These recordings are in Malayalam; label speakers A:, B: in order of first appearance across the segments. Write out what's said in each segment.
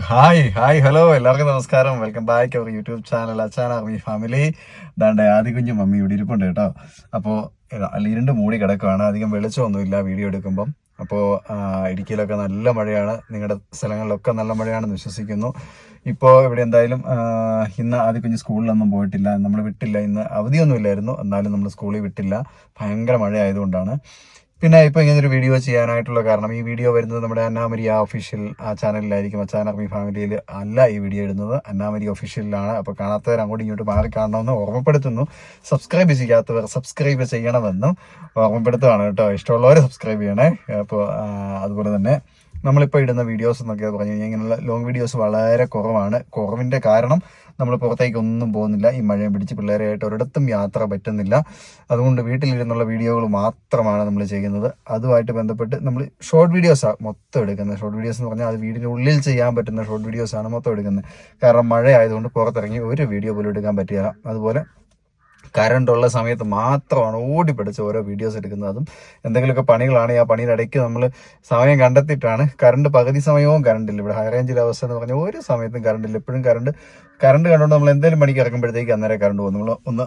A: ഹായ് ഹായ് ഹലോ എല്ലാവർക്കും നമസ്കാരം. Welcome back our YouTube channel അച്ചാൻ army family ദാണ്ട് ആദ്യ കുഞ്ഞും മമ്മി ഇവിടെ ഇരിപ്പുണ്ട് കേട്ടോ. അപ്പോൾ ഇരുണ്ട് മൂടി കിടക്കുകയാണ് അധികം വെളിച്ചമൊന്നുമില്ല വീഡിയോ എടുക്കുമ്പം. അപ്പോൾ ഇടുക്കിയിലൊക്കെ നല്ല മഴയാണ്. നിങ്ങളുടെ സ്ഥലങ്ങളിലൊക്കെ നല്ല മഴയാണെന്ന് വിശ്വസിക്കുന്നു. ഇപ്പോൾ ഇവിടെ എന്തായാലും ഇന്ന് ആദ്യ കുഞ്ഞ് സ്കൂളിലൊന്നും പോയിട്ടില്ല. നമ്മൾ വിട്ടില്ല. ഇന്ന് അവധിയൊന്നുമില്ലായിരുന്നു. എന്നാലും നമ്മൾ സ്കൂളിൽ വിട്ടില്ല. ഭയങ്കര മഴ ആയതുകൊണ്ടാണ് പിന്നെ ഇപ്പൊ ഇങ്ങനെ ഒരു വീഡിയോ ചെയ്യാനായിട്ടുള്ള കാരണം ഈ വീഡിയോ വരുന്നത് നമ്മുടെ അന്നാമരി ഒഫീഷ്യൽ ആ ചാനലിലായിരിക്കും അച്ചാൻ ഫാമിലിയിൽ അല്ല ഈ വീഡിയോ ഇടുന്നത്. അന്നാമരി ഒഫീഷ്യലിലാണ് അപ്പോൾ കാണാത്തവർ അങ്ങോട്ടും ഇങ്ങോട്ട് മാറി കാണണമെന്ന് ഓർമ്മപ്പെടുത്തുന്നു. സബ്സ്ക്രൈബ് ചെയ്യാത്തവർ സബ്സ്ക്രൈബ് ചെയ്യണമെന്നും ഓർമ്മപ്പെടുത്തുകയാണ് കേട്ടോ. ഇഷ്ടമുള്ളവർ സബ്സ്ക്രൈബ് ചെയ്യണേ. അപ്പോൾ അതുപോലെ തന്നെ നമ്മളിപ്പോൾ ഇടുന്ന വീഡിയോസ് എന്നൊക്കെ പറഞ്ഞു കഴിഞ്ഞാൽ ഇങ്ങനെയുള്ള ലോങ് വീഡിയോസ് വളരെ കുറവാണ്. കുറവിന്റെ കാരണം നമ്മൾ പുറത്തേക്ക് ഒന്നും പോകുന്നില്ല. ഈ മഴയും പിടിച്ച് പിള്ളേരെയായിട്ട് ഒരിടത്തും യാത്ര പറ്റുന്നില്ല. അതുകൊണ്ട് വീട്ടിലിരുന്നുള്ള വീഡിയോകൾ മാത്രമാണ് നമ്മൾ ചെയ്യുന്നത്. അതുമായിട്ട് ബന്ധപ്പെട്ട് നമ്മൾ ഷോർട്ട് വീഡിയോസാണ് മൊത്തം എടുക്കുന്നത്. ഷോർട്ട് വീഡിയോസ് എന്ന് പറഞ്ഞാൽ അത് വീടിന്റെ ഉള്ളിൽ ചെയ്യാൻ പറ്റുന്ന ഷോർട്ട് വീഡിയോസാണ് മൊത്തം എടുക്കുന്നത്. കാരണം മഴ ആയതുകൊണ്ട് പുറത്തിറങ്ങി ഒരു വീഡിയോ പോലും എടുക്കാൻ പറ്റില്ല അതുപോലെ കറണ്ട് ഉള്ള സമയത്ത് മാത്രമാണ് ഓടിപ്പിടിച്ച് ഓരോ വീഡിയോസ് എടുക്കുന്നത്. അതും എന്തെങ്കിലുമൊക്കെ പണികളാണ് ആ പണിയുടെ ഇടയ്ക്ക് നമ്മൾ സമയം കണ്ടെത്തിയിട്ടാണ്. കറണ്ട് പകുതി സമയവും കറണ്ടില്ല. ഇവിടെ ഹൈറേഞ്ചിലെ അവസ്ഥ എന്ന് പറഞ്ഞാൽ ഒരു സമയത്തും കറണ്ടില്ല. എപ്പോഴും കറണ്ട് കറണ്ട് കണ്ടുകൊണ്ട് നമ്മൾ എന്തെങ്കിലും പണിക്ക് ഇറക്കുമ്പോഴത്തേക്ക് അന്നേരം കറണ്ട് പോകും. നമ്മൾ ഒന്ന്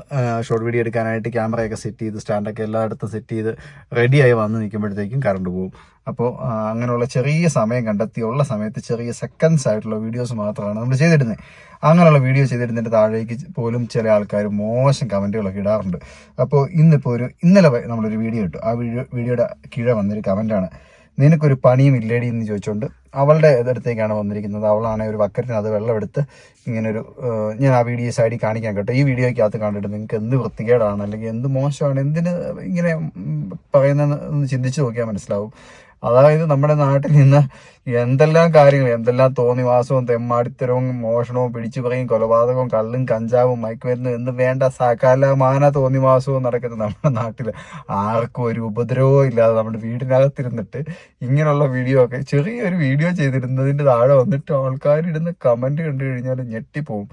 A: ഷോർട്ട് വീഡിയോ എടുക്കാനായിട്ട് ക്യാമറയൊക്കെ സെറ്റ് ചെയ്ത് സ്റ്റാൻഡൊക്കെ എല്ലായിടത്തും സെറ്റ് ചെയ്ത് റെഡിയായി വന്ന് നിൽക്കുമ്പോഴത്തേക്കും കറണ്ട് പോകും. അപ്പോൾ അങ്ങനെയുള്ള ചെറിയ സമയം കണ്ടെത്തി ഉള്ള സമയത്ത് ചെറിയ സെക്കൻഡ്സ് ആയിട്ടുള്ള വീഡിയോസ് മാത്രമാണ് നമ്മൾ ചെയ്തിരുന്നത് അങ്ങനെയുള്ള വീഡിയോ ചെയ്തിടുന്നതിന്റെ താഴേക്ക് പോലും ചില ആൾക്കാർ മോശം കമന്റുകളൊക്കെ ഇടാറുണ്ട്. അപ്പോൾ ഇന്നിപ്പോൾ ഒരു ഇന്നലെ നമ്മളൊരു വീഡിയോ ഇട്ടു. ആ വീഡിയോ വീഡിയോയുടെ കീഴെ വന്നൊരു കമന്റാണ് നിനക്കൊരു പണിയും ഇല്ലേടി എന്ന് ചോദിച്ചുകൊണ്ട് അവളുടെ അടുത്തേക്കാണ് വന്നിരിക്കുന്നത്. അവളാണ് ഒരു ബക്കറ്റിന് അത് വെള്ളമെടുത്ത് ഇങ്ങനൊരു ഞാൻ ആ വീഡിയോ സൈഡിൽ കാണിക്കാൻ കേട്ടോ. ഈ വീഡിയോയ്ക്കകത്ത് കണ്ടിട്ട് നിങ്ങൾക്ക് എന്ത് വൃത്തികേടാണ് അല്ലെങ്കിൽ എന്ത് മോശമാണ് എന്തിന് ഇങ്ങനെ പറയുന്നതെന്ന് ചിന്തിച്ച് നോക്കിയാൽ മനസ്സിലാവും. അതായത് നമ്മുടെ നാട്ടിൽ നിന്ന് എന്തെല്ലാം കാര്യങ്ങൾ എന്തെല്ലാം തോന്നിവാസവും തെമ്മാടിത്തരവും മോഷണവും പിടിച്ചുപറിയും കൊലപാതകവും കള്ളും കഞ്ചാവും മയക്കുമരുന്നും എന്ന് വേണ്ട സകലമാന തോന്നിവാസവും നടക്കുന്നത് നമ്മുടെ നാട്ടിൽ ആർക്കും ഒരു ഉപദ്രവവും ഇല്ലാതെ നമ്മുടെ വീടിനകത്തിരുന്നിട്ട് ഇങ്ങനെയുള്ള വീഡിയോ ഒക്കെ ചെറിയൊരു വീഡിയോ ചെയ്തിരുന്നതിന്റെ താഴെ വന്നിട്ട് ആൾക്കാരിടുന്ന കമന്റ് കണ്ടു കഴിഞ്ഞാൽ ഞെട്ടിപ്പോവും.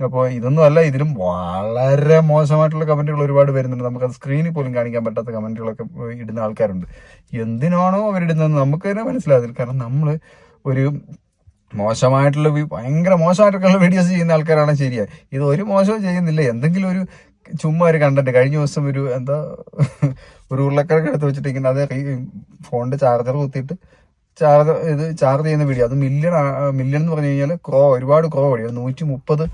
A: അപ്പോൾ ഇതൊന്നും അല്ല ഇതിലും വളരെ മോശമായിട്ടുള്ള കമന്റുകൾ ഒരുപാട് വരുന്നുണ്ട്. നമുക്കത് സ്ക്രീനിൽ പോലും കാണിക്കാൻ പറ്റാത്ത കമന്റുകളൊക്കെ ഇടുന്ന ആൾക്കാരുണ്ട്. എന്തിനാണോ അവരിടുന്നത് നമുക്ക് തന്നെ മനസ്സിലാകുന്നില്ല കാരണം നമ്മൾ ഒരു മോശമായിട്ടുള്ള ഭയങ്കര മോശമായിട്ടുള്ള വീഡിയോസ് ചെയ്യുന്ന ആൾക്കാരാണ് ശരിയാ. ഇത് ഒരു മോശവും ചെയ്യുന്നില്ല. എന്തെങ്കിലും ഒരു ചുമ്മാ ഒരു കണ്ടന്റ് കഴിഞ്ഞ ദിവസം ഒരു എന്താ ഒരു ഉരുളക്കിഴക്ക് എടുത്ത് വെച്ചിട്ടിരിക്കുന്ന അത് ഫോണിന്റെ ചാർജർ കുത്തിയിട്ട് ചാർജർ ഇത് ചാർജ് ചെയ്യുന്ന വീഡിയോ അത് മില്യൺ മില്യൺ എന്ന് പറഞ്ഞു കഴിഞ്ഞാൽ ക്രോ ഒരുപാട് ക്രോ വഴി നൂറ്റി മുപ്പത്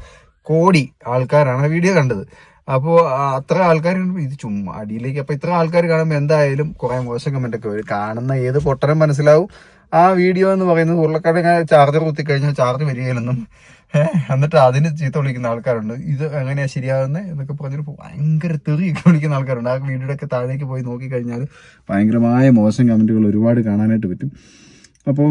A: കോടി ആൾക്കാരാണ് ആ വീഡിയോ കണ്ടത്. അപ്പോൾ അത്ര ആൾക്കാർ ഇത് ചുമ്മാ അടിയിലേക്ക് അപ്പോൾ ഇത്ര ആൾക്കാർ കാണുമ്പോൾ എന്തായാലും കുറേ മോശം കമന്റ് ഒക്കെ വരും. കാണുന്ന ഏത് പൊട്ടനും മനസ്സിലാവും. ആ വീഡിയോ എന്ന് പറയുന്നത് ഉരുളക്കിഴങ്ങ് ചാർജർ കുത്തി കഴിഞ്ഞാൽ ചാർജ് വരികയില്ലെന്നും എന്നിട്ട് അതിന് ചീത്ത വിളിക്കുന്ന ആൾക്കാരുണ്ട്. ഇത് എങ്ങനെയാണ് ശരിയാകുന്നത് എന്നൊക്കെ പറഞ്ഞിട്ട് ഭയങ്കര തെറിയൊക്കെ വിളിക്കുന്ന ആൾക്കാരുണ്ട്. ആ വീഡിയോയുടെ ഒക്കെ താഴേക്ക് പോയി നോക്കിക്കഴിഞ്ഞാൽ ഭയങ്കരമായ മോശം കമന്റുകൾ ഒരുപാട് കാണാനായിട്ട് പറ്റും. അപ്പോൾ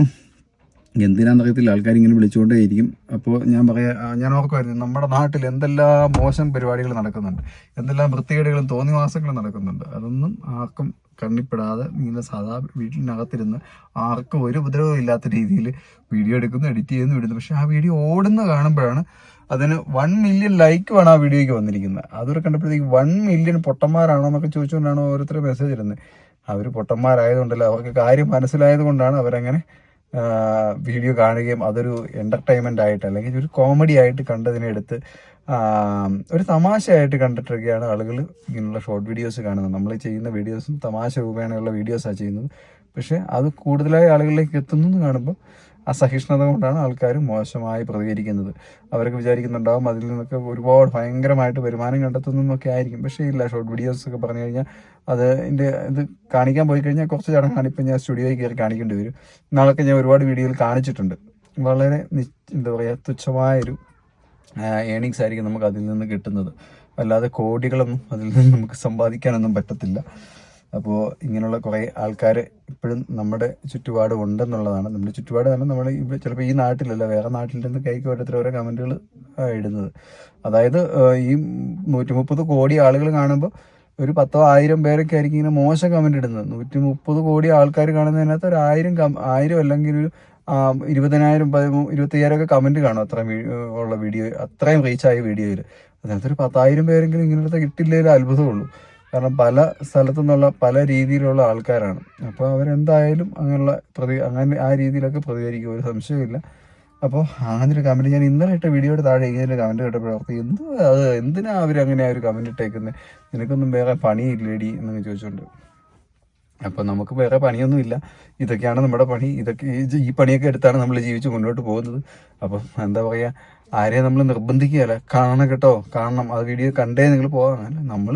A: എന്തിനാന്നറിയത്തില്ല. ആൾക്കാർ ഇങ്ങനെ വിളിച്ചുകൊണ്ടേയിരിക്കും. അപ്പോൾ ഞാൻ പറയാ ഞാൻ ഓർക്കുമായിരുന്നു നമ്മുടെ നാട്ടിൽ എന്തെല്ലാം മോശം പരിപാടികൾ നടക്കുന്നുണ്ട്. എന്തെല്ലാം വൃത്തികേടുകളും തോന്നിവാസങ്ങളും നടക്കുന്നുണ്ട്. അതൊന്നും ആർക്കും കണ്ണിപ്പെടാതെ ഇങ്ങനെ സാധാ വീട്ടിനകത്തിരുന്ന് ആർക്കും ഒരു ഉപദ്രവം ഇല്ലാത്ത രീതിയിൽ വീഡിയോ എടുക്കുന്നു എഡിറ്റ് ചെയ്യുന്നു വിടുന്നു പക്ഷെ ആ വീഡിയോ ഓടുന്ന കാണുമ്പോഴാണ് അതിന് വൺ മില്യൺ ലൈക്ക് ലൈക്കുമാണ് ആ വീഡിയോയ്ക്ക് വന്നിരിക്കുന്നത്. അതൊരു കണ്ടപ്പോഴത്തേക്ക് വൺ മില്യൺ പൊട്ടന്മാരാണോ എന്നൊക്കെ ചോദിച്ചുകൊണ്ടാണ് ഓരോരുത്തർ മെസ്സേജ് ഇരുന്നത് അവർ പൊട്ടന്മാരായതുകൊണ്ടല്ല അവർക്ക് കാര്യം മനസ്സിലായത് കൊണ്ടാണ് അവരങ്ങനെ വീഡിയോ കാണുകയും അതൊരു എന്റർടൈൻമെന്റ് ആയിട്ട് അല്ലെങ്കിൽ ഒരു കോമഡി ആയിട്ട് കണ്ടതിനെടുത്ത് ഒരു തമാശയായിട്ട് കണ്ടിട്ടൊക്കെയാണ് ആളുകൾ ഇങ്ങനെയുള്ള ഷോർട്ട് വീഡിയോസ് കാണുന്നത്. നമ്മൾ ചെയ്യുന്ന വീഡിയോസും തമാശ രൂപേണയുള്ള വീഡിയോസാണ് ചെയ്യുന്നത്. പക്ഷേ അത് കൂടുതലായി ആളുകളിലേക്ക് എത്തുന്നു കാണുമ്പോൾ അസഹിഷ്ണുത കൊണ്ടാണ് ആൾക്കാർ മോശമായി പ്രതികരിക്കുന്നത്. അവരൊക്കെ വിചാരിക്കുന്നുണ്ടാവും അതിൽ നിന്നൊക്കെ ഒരുപാട് ഭയങ്കരമായിട്ട് വരുമാനം കണ്ടെത്തുന്നു എന്നൊക്കെ ആയിരിക്കും. പക്ഷേ ഇല്ല ഷോർട്ട് വീഡിയോസ് ഒക്കെ പറഞ്ഞു കഴിഞ്ഞാൽ അത് എന്റെ ഇത് കാണിക്കാൻ പോയി കഴിഞ്ഞാൽ കുറച്ച് ചടങ്ങാണ് ഇപ്പം ഞാൻ സ്റ്റുഡിയോയിൽ കയറി കാണിക്കേണ്ടി വരും. നാളൊക്കെ ഞാൻ ഒരുപാട് വീഡിയോയിൽ കാണിച്ചിട്ടുണ്ട്. വളരെ എന്താ പറയുക തുച്ഛമായൊരു ഏണിങ്സ് ആയിരിക്കും നമുക്ക് അതിൽ നിന്ന് കിട്ടുന്നത്. അല്ലാതെ കോടികളൊന്നും അതിൽ നിന്ന് നമുക്ക് സമ്പാദിക്കാനൊന്നും പറ്റത്തില്ല. അപ്പോൾ ഇങ്ങനെയുള്ള കുറേ ആൾക്കാർ ഇപ്പോഴും നമ്മുടെ ചുറ്റുപാട് ഉണ്ടെന്നുള്ളതാണ്. നമ്മുടെ ചുറ്റുപാട് തന്നെ നമ്മൾ ഇവിടെ ചിലപ്പോൾ ഈ നാട്ടിലല്ല വേറെ നാട്ടിൽ നിന്ന് കൈക്ക് ഓരോരുത്തർ ഓരോ കമന്റുകൾ ഇടുന്നത്. അതായത് ഈ നൂറ്റി മുപ്പത് കോടി ആളുകൾ കാണുമ്പോൾ ഒരു പത്തോ ആയിരം പേരൊക്കെ ആയിരിക്കും ഇങ്ങനെ മോശം കമന്റ് ഇടുന്നത്. നൂറ്റി മുപ്പത് കോടി ആൾക്കാർ കാണുന്നതിനകത്ത് ഒരു ആയിരം കം- ആയിരം അല്ലെങ്കിൽ ഒരു ഇരുപതിനായിരം പതിമൂ- ഇരുപത്തയ്യായിരം ഒക്കെ കമന്റ് കാണും അത്രയും ഉള്ള വീഡിയോ അത്രയും റീച്ചായ വീഡിയോയിൽ അതിനകത്ത് ഒരു പത്തായിരം പേരെങ്കിലും ഇങ്ങനത്തെ കിട്ടില്ലേ അത്ഭുതമുള്ളൂ. കാരണം പല സ്ഥലത്തു നിന്നുള്ള പല രീതിയിലുള്ള ആൾക്കാരാണ്. അപ്പോൾ അവരെന്തായാലും അങ്ങനെയുള്ള പ്രതി അങ്ങനെ ആ രീതിയിലൊക്കെ പ്രതികരിക്കും ഒരു സംശയമില്ല അപ്പോൾ അങ്ങനെ ഒരു കമന്റ് ഞാൻ ഇന്നലെ ഇട്ട വീഡിയോയുടെ താഴെ ഇങ്ങനെ കമന്റ് കേട്ടപ്പോൾ ഓർത്ത് എന്ത് അത് എന്തിനാ അവർ അങ്ങനെ ഒരു കമന്റ് ഇട്ടേക്കുന്നത് നിനക്കൊന്നും വേറെ പണിയില്ലേടി എന്നൊക്കെ ചോദിച്ചുകൊണ്ട് അപ്പോൾ നമുക്ക് വേറെ പണിയൊന്നുമില്ല. ഇതൊക്കെയാണ് നമ്മുടെ പണി. ഇതൊക്കെ ഈ പണിയൊക്കെ എടുത്താണ് നമ്മൾ ജീവിച്ച് മുന്നോട്ട് പോകുന്നത്. അപ്പം എന്താ പറയുക ആരെയും നമ്മൾ നിർബന്ധിക്കുകയല്ല. കാണണം കേട്ടോ. കാണണം. ആ വീഡിയോ കണ്ടേ നിങ്ങൾ പോകാൻ നമ്മൾ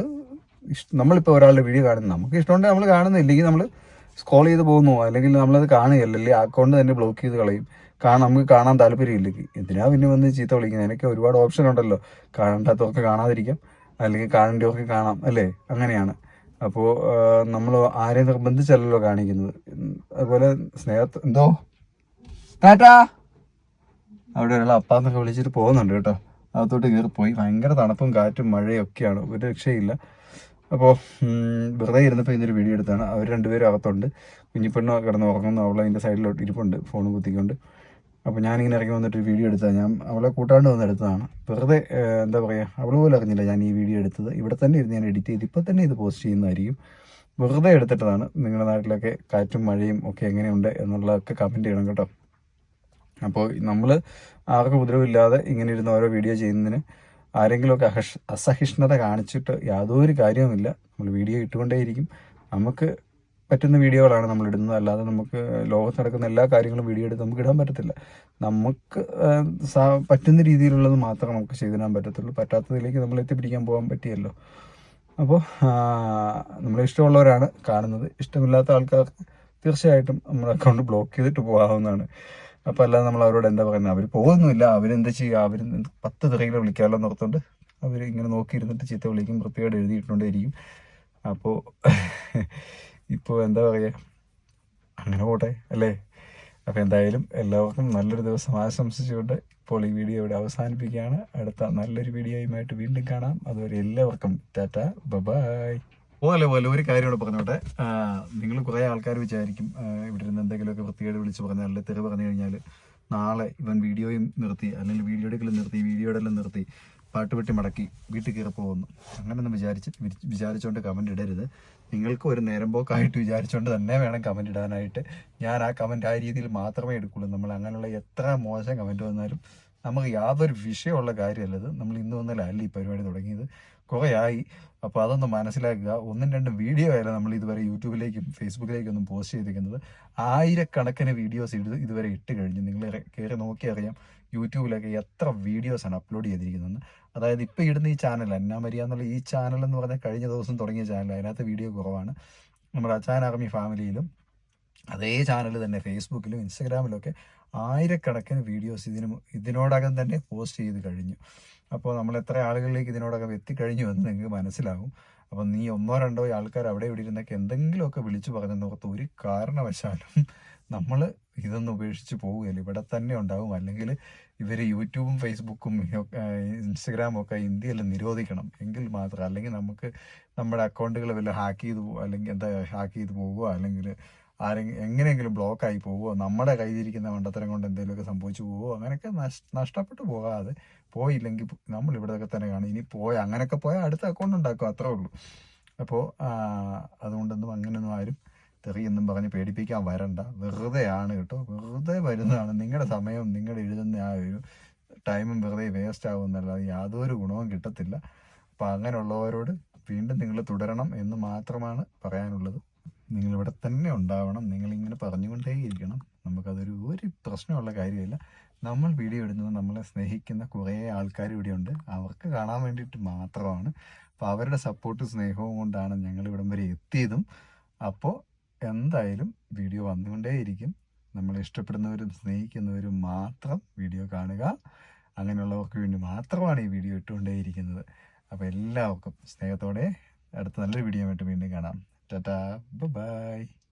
A: നമ്മളിപ്പോൾ ഒരാളുടെ വീഡിയോ കാണുന്നു നമുക്ക് ഇഷ്ടമുണ്ടെങ്കിൽ നമ്മൾ കാണുന്നു ഇല്ലെങ്കിൽ നമ്മൾ സ്ക്രോൾ ചെയ്ത് പോകുന്നു അല്ലെങ്കിൽ നമ്മളത് കാണുകയല്ല അല്ലെങ്കിൽ അക്കൗണ്ട് തന്നെ ബ്ലോക്ക് ചെയ്ത് കളയും. കാരണം നമുക്ക് കാണാൻ താല്പര്യമില്ലെങ്കിൽ എന്തിനാ പിന്നെ വന്ന് ചീത്ത വിളിക്കുന്നത്? എനിക്ക് ഒരുപാട് ഓപ്ഷൻ ഉണ്ടല്ലോ. കാണണ്ടാത്തവർക്ക് കാണാതിരിക്കാം. അല്ലെങ്കിൽ കാണേണ്ടവർക്ക് കാണാം അല്ലേ? അങ്ങനെയാണ്. അപ്പോൾ നമ്മൾ ആരെയും നിർബന്ധിച്ചല്ലല്ലോ കാണിക്കുന്നത്. അതുപോലെ സ്നേഹത്ത് എന്തോ? ടാറ്റാ! അവിടെ ഒരാൾ അപ്പാന്നൊക്കെ വിളിച്ചിട്ട് പോകുന്നുണ്ട് കേട്ടോ. അകത്തോട്ട് കയറി പോയി ഭയങ്കര തണുപ്പും കാറ്റും മഴയും ഒക്കെയാണ്. ഒരു രക്ഷയില്ല അപ്പോൾ വെറുതെ ഇരുന്നപ്പോൾ ഇന്നൊരു വീഡിയോ എടുത്താണ്. അവർ രണ്ടുപേരും അകത്തുണ്ട്. കുഞ്ഞിപ്പെണ്ണോ കിടന്ന് ഉറങ്ങുന്നു. അവൾ അതിന്റെ സൈഡിലോട്ട് ഇരിപ്പുണ്ട് ഫോൺ കുത്തിക്കൊണ്ട്. അപ്പോൾ ഞാനിങ്ങനെ ഇറങ്ങി വന്നിട്ട് ഒരു വീഡിയോ എടുത്തതാണ് ഞാൻ അവളെ കൂട്ടാണ്ട് വന്ന് എടുത്തതാണ്. വെറുതെ എന്താ പറയുക അവൾ പോലും അറിഞ്ഞില്ല ഞാൻ ഈ വീഡിയോ എടുത്തത്. ഇവിടെ തന്നെ ഇരുന്ന് ഞാൻ എഡിറ്റ് ചെയ്ത് ഇപ്പോൾ തന്നെ ഇത് പോസ്റ്റ് ചെയ്യുന്നതായിരിക്കും. വെറുതെ എടുത്തിട്ടതാണ്. നിങ്ങളുടെ നാട്ടിലൊക്കെ കാറ്റും മഴയും ഒക്കെ എങ്ങനെയുണ്ട് എന്നുള്ളതൊക്കെ കമന്റ് ചെയ്യണം കേട്ടോ. അപ്പോൾ നമ്മൾ ആർക്കും ഉപദ്രവമില്ലാതെ ഇങ്ങനെ ഇരുന്ന് ഓരോ വീഡിയോ ചെയ്യുന്നതിന് ആരെങ്കിലുമൊക്കെ അഹഷ് അസഹിഷ്ണുത കാണിച്ചിട്ട് യാതൊരു കാര്യവുമില്ല. നമ്മൾ വീഡിയോ ഇട്ടുകൊണ്ടേയിരിക്കും. നമുക്ക് പറ്റുന്ന വീഡിയോകളാണ് നമ്മൾ ഇടുന്നത്. അല്ലാതെ നമുക്ക് ലോകത്ത് നടക്കുന്ന എല്ലാ കാര്യങ്ങളും വീഡിയോ എടുത്ത് നമുക്ക് ഇടാൻ പറ്റത്തില്ല. നമുക്ക് പറ്റുന്ന രീതിയിലുള്ളത് മാത്രമേ നമുക്ക് ചെയ്തിടാൻ പറ്റത്തുള്ളൂ. പറ്റാത്തതിലേക്ക് നമ്മൾ എത്തിപ്പിടിക്കാൻ പോകാൻ പറ്റിയല്ലോ. അപ്പോൾ നമ്മളെ ഇഷ്ടമുള്ളവരാണ് കാണുന്നത്. ഇഷ്ടമില്ലാത്ത ആൾക്കാർക്ക് തീർച്ചയായിട്ടും നമ്മുടെ അക്കൗണ്ട് ബ്ലോക്ക് ചെയ്തിട്ട് പോകാവുന്നതാണ്. അപ്പോൾ അല്ലാതെ നമ്മൾ അവരോട് എന്താ പറയുന്നത് അവർ പോകുന്നില്ല അവരെന്താ ചെയ്യുക? അവർ പത്ത് തെറികൾ വിളിക്കാമല്ലോ നിർത്തുകൊണ്ട് അവർ ഇങ്ങനെ നോക്കിയിരുന്നിട്ട് ചീത്ത വിളിക്കും. വൃത്തിയോട് എഴുതിയിട്ടുണ്ടായിരിക്കും അപ്പോൾ ഇപ്പോൾ എന്താ പറയുക അങ്ങനെ പോട്ടെ അല്ലേ? അപ്പോൾ എന്തായാലും എല്ലാവർക്കും നല്ലൊരു ദിവസം ആശംസിച്ചുകൊണ്ട് ഇപ്പോൾ ഈ വീഡിയോ ഇവിടെ അവസാനിപ്പിക്കുകയാണ്. അടുത്ത നല്ലൊരു വീഡിയോയുമായിട്ട് വീണ്ടും കാണാം. അതുവരെ എല്ലാവർക്കും ടാറ്റ. ബബായ്. പോലെ പോലെ? ഒരു കാര്യം ഇവിടെ പറഞ്ഞോട്ടെ. നിങ്ങൾ കുറേ ആൾക്കാർ വിചാരിക്കും ഇവിടെ ഇരുന്ന് എന്തെങ്കിലുമൊക്കെ വൃത്തികേട് വിളിച്ച് പറഞ്ഞാൽ അല്ലെങ്കിൽ തെറി പറഞ്ഞു കഴിഞ്ഞാൽ നാളെ ഇവൻ വീഡിയോയും നിർത്തി അല്ലെങ്കിൽ വീഡിയോ എടുക്കലും നിർത്തി വീഡിയോ നിർത്തി പാട്ട് വെട്ടി മടക്കി വീട്ടിൽ കയറി പോകുന്നു. അങ്ങനെയൊന്നും വിചാരിച്ച് വിചാരിച്ചുകൊണ്ട് കമന്റ് ഇടരുത്. നിങ്ങൾക്ക് ഒരു നേരം പോക്കായിട്ട് വിചാരിച്ചുകൊണ്ട് തന്നെ വേണം കമന്റ് ഇടാനായിട്ട്. ഞാൻ ആ കമന്റ് ആ രീതിയിൽ മാത്രമേ എടുക്കുള്ളൂ. നമ്മൾ അങ്ങനെയുള്ള എത്ര മോശം കമന്റ് വന്നാലും നമുക്ക് യാതൊരു വിഷയമുള്ള കാര്യമല്ലത്. നമ്മൾ ഇന്ന് വന്നല്ല ഈ പരിപാടി തുടങ്ങിയത്. കുറേ ആയി അപ്പോൾ അതൊന്ന് മനസ്സിലാക്കുക. ഒന്നും രണ്ടും വീഡിയോ ആയാലും നമ്മൾ ഇതുവരെ യൂട്യൂബിലേക്കും ഫേസ്ബുക്കിലേക്കും ഒന്നും പോസ്റ്റ് ചെയ്തിരിക്കുന്നത്. ആയിരക്കണക്കിന് വീഡിയോസ് ഇത് ഇതുവരെ ഇട്ട് കഴിഞ്ഞു. നിങ്ങൾ കയറി നോക്കിയറിയാം യൂട്യൂബിലൊക്കെ എത്ര വീഡിയോസാണ് അപ്ലോഡ് ചെയ്തിരിക്കുന്നത് അതായത് ഇപ്പോൾ ഇടുന്ന ഈ ചാനൽ അന്നാമരിയ എന്നുള്ള ഈ ചാനൽ എന്ന് പറഞ്ഞാൽ കഴിഞ്ഞ ദിവസം തുടങ്ങിയ ചാനൽ അതിനകത്ത് വീഡിയോ കുറവാണ്. നമ്മുടെ അച്ചാൻ ആർമി ഫാമിലിയിലും അതേ ചാനൽ തന്നെ ഫേസ്ബുക്കിലും ഇൻസ്റ്റഗ്രാമിലും ഒക്കെ ആയിരക്കണക്കിന് വീഡിയോസ് ഇതിന് ഇതിനോടകം തന്നെ പോസ്റ്റ് ചെയ്ത് കഴിഞ്ഞു. അപ്പോൾ നമ്മൾ എത്ര ആളുകളിലേക്ക് ഇതിനോടൊക്കെ എത്തിക്കഴിഞ്ഞു എന്ന് നിങ്ങൾക്ക് മനസ്സിലാകും അപ്പം നീ ഒന്നോ രണ്ടോ ആൾക്കാർ അവിടെ ഇവിടെ ഇരുന്നൊക്കെ എന്തെങ്കിലുമൊക്കെ വിളിച്ചു പറഞ്ഞെന്നോർത്ത് ഒരു കാരണവശാലും നമ്മൾ ഇതൊന്നും ഉപേക്ഷിച്ച് പോവുകയില്ല. ഇവിടെ തന്നെ ഉണ്ടാവും. അല്ലെങ്കിൽ ഇവർ യൂട്യൂബും ഫേസ്ബുക്കും ഇൻസ്റ്റഗ്രാമും ഒക്കെ ഇന്ത്യയിൽ നിരോധിക്കണം. എങ്കിൽ മാത്രം. അല്ലെങ്കിൽ നമുക്ക് നമ്മുടെ അക്കൗണ്ടുകൾ വല്ല ഹാക്ക് ചെയ്ത് പോകുക അല്ലെങ്കിൽ എന്താ ഹാക്ക് ചെയ്ത് പോവുക. അല്ലെങ്കിൽ ആരെങ്കിലും എങ്ങനെയെങ്കിലും ബ്ലോക്കായി പോവുമോ നമ്മുടെ കയ്യിലിരിക്കുന്ന മണ്ടത്തരം കൊണ്ട് എന്തെങ്കിലുമൊക്കെ സംഭവിച്ചു പോവുമോ അങ്ങനെയൊക്കെ നഷ്- നഷ്ടപ്പെട്ടു പോകാതെ പോയില്ലെങ്കിൽ നമ്മൾ ഇവിടെയൊക്കെ തന്നെ കാണും. ഇനി പോയ അങ്ങനെയൊക്കെ പോയാൽ അടുത്ത അക്കൗണ്ട് ഉണ്ടാക്കും അത്രേ ഉള്ളൂ. അപ്പോൾ അതുകൊണ്ടൊന്നും അങ്ങനെയൊന്നും ആരും തെറിയെന്നും പറഞ്ഞ് പേടിപ്പിക്കാൻ വരണ്ട. വെറുതെ ആണ് കേട്ടോ. വെറുതെ വരുന്നതാണ്. നിങ്ങളുടെ സമയവും നിങ്ങൾ എഴുതുന്ന ആ ഒരു ടൈമും വെറുതെ വേസ്റ്റ് ആകുമെന്നല്ലാതെ യാതൊരു ഗുണവും കിട്ടത്തില്ല. അപ്പോൾ അങ്ങനെയുള്ളവരോട് വീണ്ടും നിങ്ങൾ തുടരണം എന്ന് മാത്രമാണ് പറയാനുള്ളത്. നിങ്ങൾ ഇവിടെ തന്നെ ഉണ്ടാവണം നിങ്ങളിങ്ങനെ പറഞ്ഞുകൊണ്ടേയിരിക്കണം. നമുക്കതൊരു ഒരു പ്രശ്നമുള്ള കാര്യമില്ല. നമ്മൾ വീഡിയോ ഇടുന്നത് നമ്മളെ സ്നേഹിക്കുന്ന കുറേ ആൾക്കാർ ഇവിടെയുണ്ട് അവർക്ക് കാണാൻ വേണ്ടിയിട്ട് മാത്രമാണ്. അപ്പോൾ അവരുടെ സപ്പോർട്ട് സ്നേഹവും കൊണ്ടാണ് ഞങ്ങൾ ഇവിടം വരെ എത്തിയതും. അപ്പോൾ എന്തായാലും വീഡിയോ വന്നുകൊണ്ടേയിരിക്കും. നമ്മളെ ഇഷ്ടപ്പെടുന്നവരും സ്നേഹിക്കുന്നവരും മാത്രം വീഡിയോ കാണുക. അങ്ങനെയുള്ളവർക്ക് വേണ്ടി മാത്രമാണ് ഈ വീഡിയോ ഇട്ടുകൊണ്ടേയിരിക്കുന്നത്. അപ്പോൾ എല്ലാവർക്കും സ്നേഹത്തോടെ അടുത്ത നല്ലൊരു വീഡിയോ ആയിട്ട് വീണ്ടും കാണാം. Tata bye